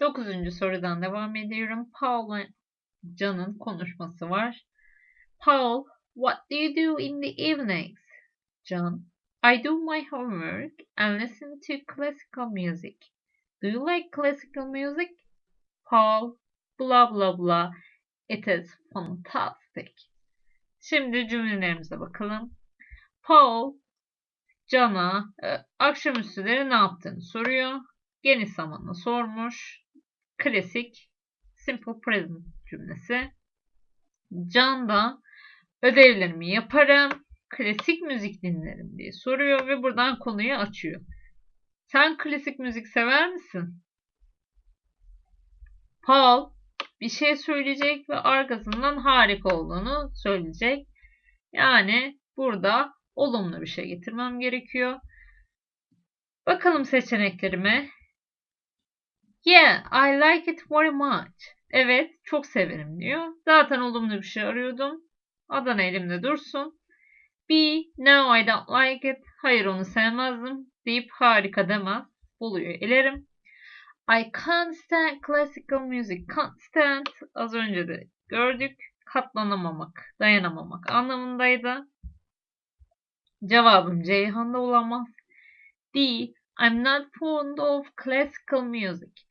Dokuzuncu sorudan devam ediyorum. Paul ve John'ın konuşması var. Paul, what do you do in the evenings? John, I do my homework and listen to classical music. Do you like classical music? Paul, blah blah blah. It is fantastic. Şimdi cümlelerimize bakalım. Paul, John'a e, akşamüstüleri ne yaptığını soruyor. Geniş zamanla sormuş. Klasik simple present cümlesi. Can da ödevlerimi yaparım, klasik müzik dinlerim diye soruyor ve buradan konuyu açıyor. Sen klasik müzik sever misin? Paul bir şey söyleyecek ve arkasından harika olduğunu söyleyecek. Yani burada olumlu bir şey getirmem gerekiyor. Bakalım seçeneklerime. Yeah, I like it very much. Evet, çok severim diyor. Zaten olumlu bir şey arıyordum. Adana elimde dursun. B, no I don't like it. Hayır onu sevmezdim deyip harika demez. Buluyor elerim. I can't stand classical music. Can't stand az önce de gördük. Katlanamamak, dayanamamak anlamındaydı. Cevabım Ceyhan'da olamaz. D. I'm not fond of classical music.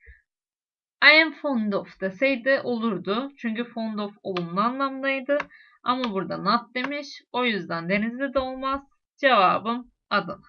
I am fond of deseydi olurdu. Çünkü fond of olumlu anlamdaydı. Ama burada not demiş. O yüzden denizde de olmaz. Cevabım Adana.